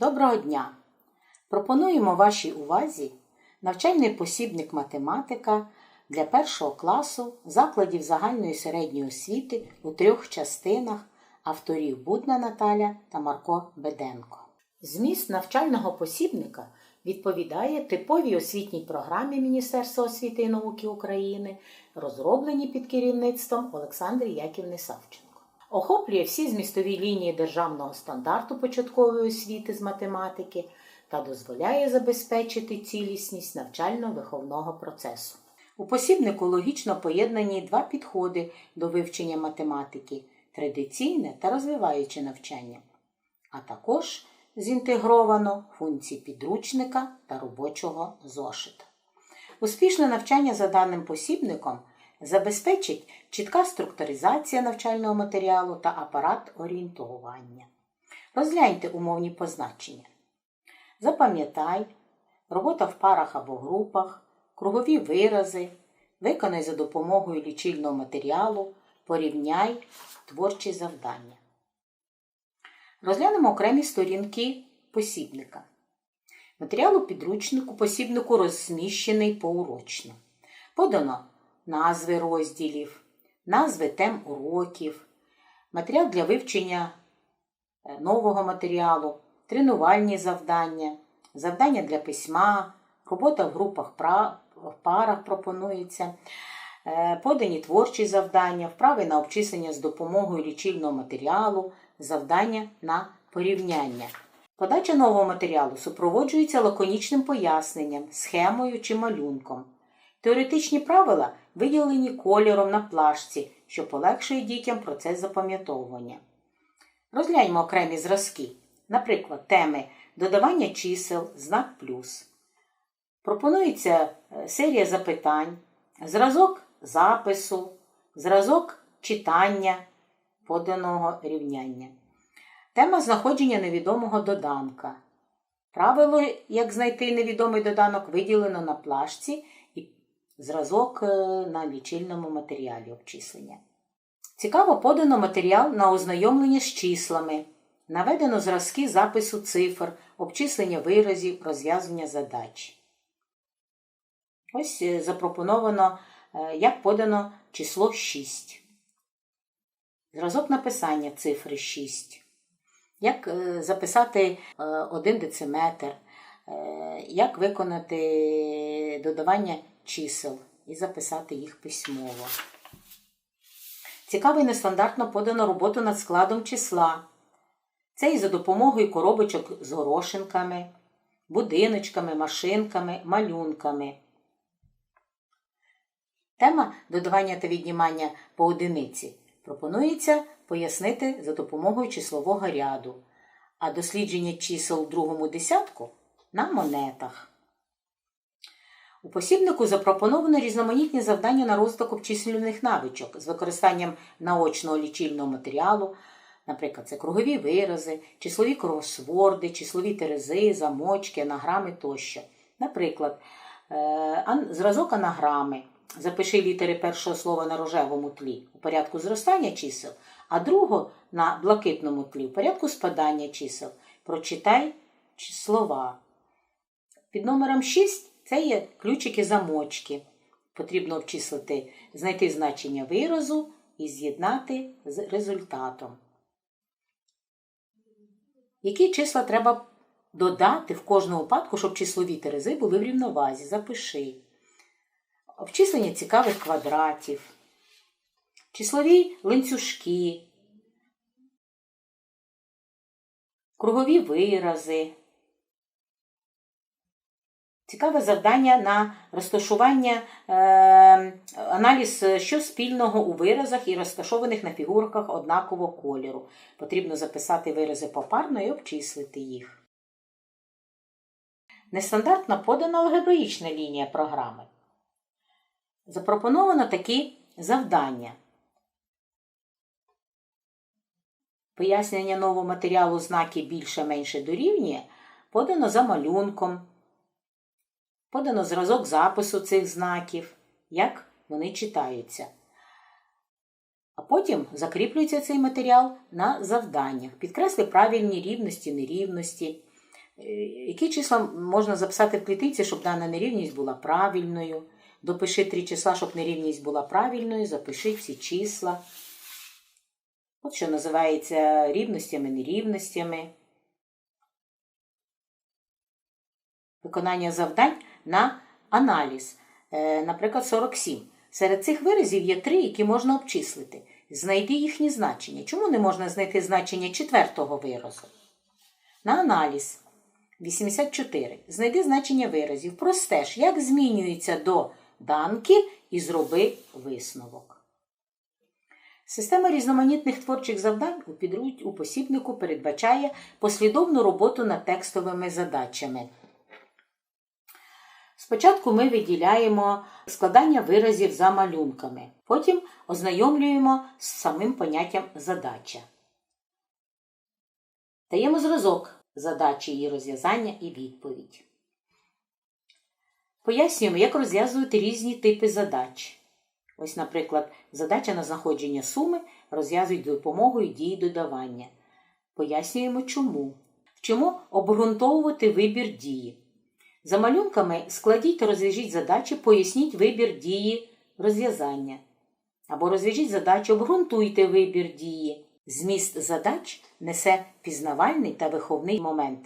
Доброго дня! Пропонуємо вашій увазі навчальний посібник математика для першого класу закладів загальної середньої освіти у трьох частинах авторів Будна Наталя та Марко Беденко. Зміст навчального посібника відповідає типовій освітній програмі Міністерства освіти і науки України, розробленій під керівництвом Олександри Яківни Савченко. Охоплює всі змістові лінії державного стандарту початкової освіти з математики та дозволяє забезпечити цілісність навчально-виховного процесу. У посібнику логічно поєднані два підходи до вивчення математики традиційне та розвиваюче навчання, а також зінтегровано функції підручника та робочого зошита. Успішне навчання за даним посібником забезпечить чітка структуризація навчального матеріалу та апарат орієнтування. Розгляньте умовні позначення. Запам'ятай, робота в парах або групах, кругові вирази, виконай за допомогою лічильного матеріалу, порівняй творчі завдання. Розглянемо окремі сторінки посібника. Матеріал у підручнику посібнику розміщений поурочно. Подано назви розділів, назви тем уроків, матеріал для вивчення е, нового матеріалу, тренувальні завдання, завдання для письма, робота в групах в парах пропонується, е, подані творчі завдання, вправи на обчислення з допомогою лічильного матеріалу, завдання на порівняння. Подача нового матеріалу супроводжується лаконічним поясненням, схемою чи малюнком. Теоретичні правила виділені кольором на плашці, що полегшує дітям процес запам'ятовування. Розгляньмо окремі зразки, наприклад, теми додавання чисел, знак плюс. Пропонується е, серія запитань, зразок запису, зразок читання поданого рівняння. Тема знаходження невідомого доданка. Правило, як знайти невідомий доданок, виділено на плашці зразок е, на лічильному матеріалі обчислення. Цікаво подано матеріал на ознайомлення з числами. Наведено зразки запису цифр, обчислення виразів, розв'язання задач. Ось е, запропоновано, е, як подано число 6. Зразок написання цифри 6. Як записати один дециметр, як виконати додавання чисел і записати їх письмово. Цікаво і нестандартно подано роботу над складом числа. Це і за допомогою коробочок з горошинками, будиночками, машинками, малюнками. Тема додавання та віднімання по одиниці пропонується пояснити за допомогою числового ряду, а дослідження чисел у другому десятку на монетах. У посібнику запропоновано різноманітні завдання на розвиток обчислювальних навичок з використанням наочного лічильного матеріалу, наприклад, це кругові вирази, числові кросворди, числові терези, замочки, анаграми тощо. Наприклад, е, зразок анаграми. Запиши літери першого слова на рожевому тлі у порядку зростання чисел, а другого на блакитному тлі у порядку спадання чисел. Прочитай слова. Під номером 6 це є ключики-замочки. Потрібно обчислити, знайти значення виразу і з'єднати з результатом. Які числа треба додати в кожному випадку, щоб числові терези були в рівновазі? Запиши. Обчислення цікавих квадратів, числові ланцюжки, кругові вирази. Цікаве завдання на розташування, е, аналіз, що спільного у виразах і розташованих на фігурках однакового кольору. Потрібно записати вирази попарно і обчислити їх. Нестандартно подана алгебраїчна лінія програми. Запропоновано такі завдання. Пояснення нового матеріалу знаки більше-менше дорівнює подано за малюнком. Подано зразок запису цих знаків, як вони читаються. А потім закріплюється цей матеріал на завданнях. Підкресли правильні рівності, нерівності. Е, Які числа можна записати в клітинці, щоб дана нерівність була правильною? Допиши три числа, щоб нерівність була правильною, запиши всі числа. От що називається рівностями, нерівностями. Виконання завдань на аналіз. Е, Наприклад, 47. Серед цих виразів є три, які можна обчислити. Знайди їхні значення. Чому не можна знайти значення четвертого виразу? На аналіз. 84. Знайди значення виразів. Простеж, як змінюється до данки і зроби висновок. Система різноманітних творчих завдань у посібнику передбачає послідовну роботу над текстовими задачами. Спочатку ми виділяємо складання виразів за малюнками, потім ознайомлюємо з самим поняттям задача. Даємо зразок задачі її розв'язання і відповідь. Пояснюємо, як розв'язувати різні типи задач. Ось, наприклад, задача на знаходження суми розв'язують допомогою дії додавання. Пояснюємо, чому. Вчимо обґрунтовувати вибір дії. За малюнками складіть та розв'яжіть задачі, поясніть вибір дії розв'язання. Або розв'яжіть задачу, обґрунтуйте вибір дії. Зміст задач несе пізнавальний та виховний момент.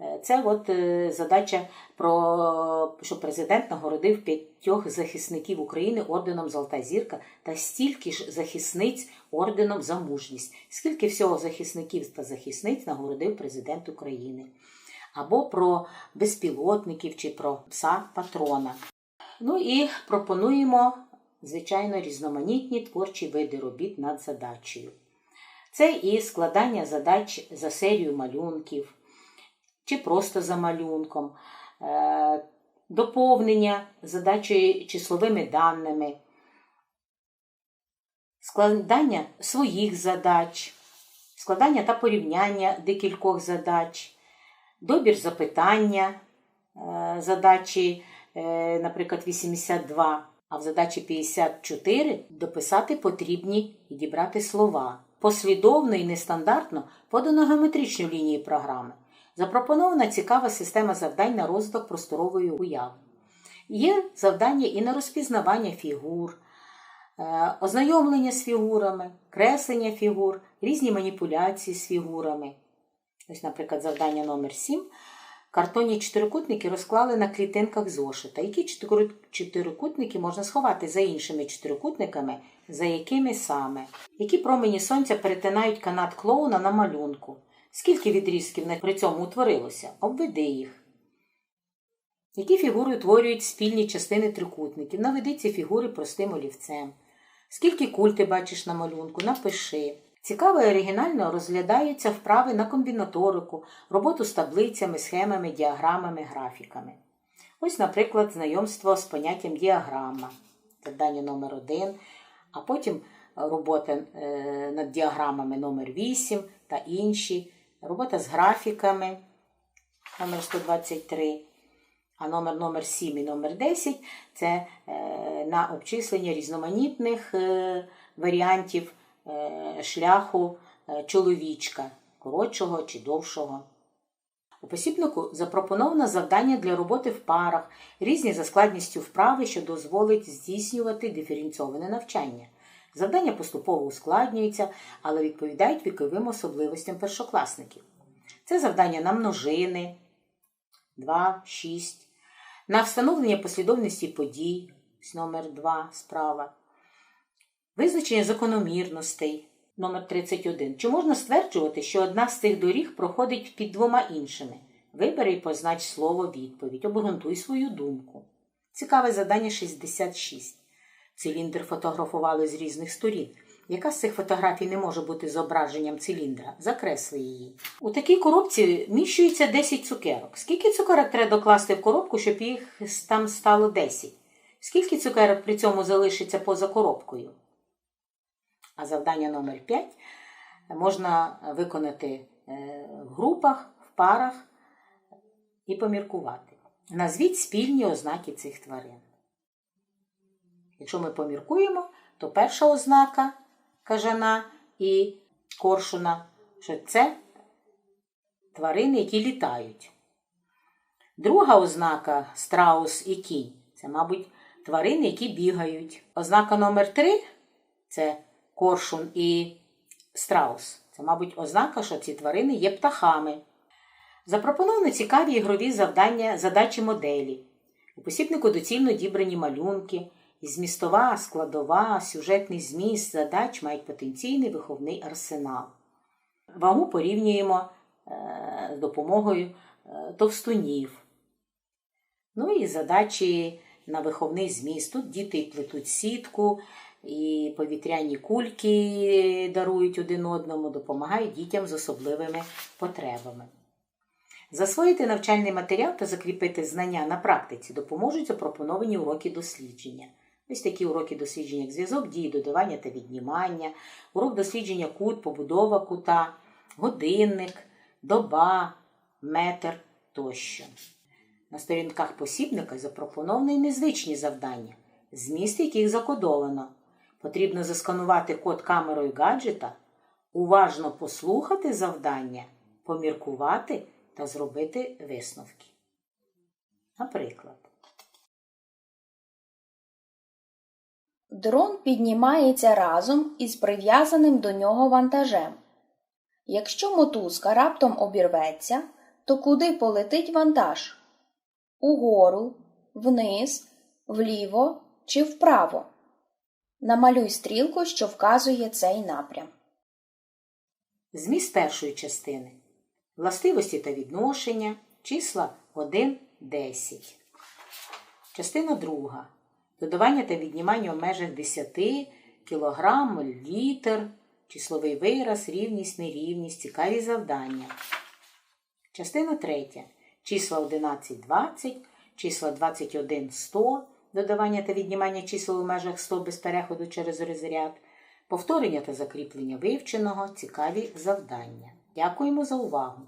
Е, Це от е, задача про що президент нагородив п'ятьох захисників України орденом Золота зірка та стільки ж захисниць орденом за мужність. Скільки всього захисників та захисниць нагородив президент України? Або про безпілотників чи про пса патрона. Ну і пропонуємо, звичайно, різноманітні творчі види робіт над задачею. Це і складання задач за серію малюнків, чи просто за малюнком, е, доповнення задачею числовими даними, складання своїх задач, складання та порівняння декількох задач, добір запитання е, задачі, е, наприклад, 82, а в задачі 54 дописати потрібні і дібрати слова. Послідовно і нестандартно подано геометричну лінію програми. Запропонована цікава система завдань на розвиток просторової уяви. Є завдання і на розпізнавання фігур, е, ознайомлення з фігурами, креслення фігур, різні маніпуляції з фігурами. Ось, наприклад, завдання номер 7 Картонні чотирикутники розклали на клітинках зошита. Які чотири- чотирикутники можна сховати за іншими чотирикутниками, за якими саме? Які промені сонця перетинають канат клоуна на малюнку? Скільки відрізків при цьому утворилося? Обведи їх. Які фігури утворюють спільні частини трикутників? Наведи ці фігури простим олівцем. Скільки куль ти бачиш на малюнку? Напиши. Цікаво і оригінально розглядаються вправи на комбінаторику, роботу з таблицями, схемами, діаграмами, графіками. Ось, наприклад, знайомство з поняттям діаграма, завдання номер 1 а потім робота е, над діаграмами номер 8 та інші, робота з графіками номер 123, а номер номер 7 і номер 10 це е, на обчислення різноманітних е, варіантів шляху е, чоловічка, коротшого чи довшого. У посібнику запропоновано завдання для роботи в парах, різні за складністю вправи, що дозволить здійснювати диференційоване навчання. Завдання поступово ускладнюються, але відповідають віковим особливостям першокласників. Це завдання на множини 2, 6, на встановлення послідовності подій, номер 2 справа, визначення закономірностей номер 31. Чи можна стверджувати, що одна з цих доріг проходить під двома іншими? Вибери і познач слово відповідь, обґрунтуй свою думку. Цікаве завдання 66. Циліндр фотографували з різних сторін. Яка з цих фотографій не може бути зображенням циліндра? Закресли її. У такій коробці міщується 10 цукерок. Скільки цукерок треба докласти в коробку, щоб їх там стало 10? Скільки цукерок при цьому залишиться поза коробкою? А завдання номер 5 можна виконати е, в групах, в парах і поміркувати. Назвіть спільні ознаки цих тварин. Якщо ми поміркуємо, то перша ознака кажана і коршуна, що це тварини, які літають. Друга ознака страус і кінь це, мабуть, тварини, які бігають. Ознака номер три це коршун і страус. Це, мабуть, ознака, що ці тварини є птахами. Запропоновано цікаві ігрові завдання, задачі моделі. У посібнику доцільно дібрані малюнки, змістова, складова, сюжетний зміст задач мають потенційний виховний арсенал. Вагу порівнюємо е, з допомогою е, товстунів. Ну і задачі на виховний зміст. Тут діти плетуть сітку, і повітряні кульки дарують один одному, допомагають дітям з особливими потребами. Засвоїти навчальний матеріал та закріпити знання на практиці допоможуть запропоновані уроки дослідження. Ось такі уроки дослідження, як зв'язок дії, додавання та віднімання, урок дослідження кут, побудова кута, годинник, доба, метр тощо. На сторінках посібника запропоновані незвичні завдання, зміст яких закодовано. Потрібно засканувати код камерою гаджета, уважно послухати завдання, поміркувати та зробити висновки. Наприклад, Дрон піднімається разом із прив'язаним до нього вантажем. Якщо мотузка раптом обірветься, то куди полетить вантаж? Угору, вниз, вліво чи вправо? Намалюй стрілку, що вказує цей напрям. зміст першої частини. Властивості та відношення, числа 1, 10. Частина друга. Додавання та віднімання в межах 10 кг, літр, числовий вираз, рівність, нерівність, цікаві завдання. Частина третя. Числа 11, 20, числа 21, 100, додавання та віднімання чисел у межах слов без переходу через розряд, повторення та закріплення вивченого, цікаві завдання. Дякуємо за увагу!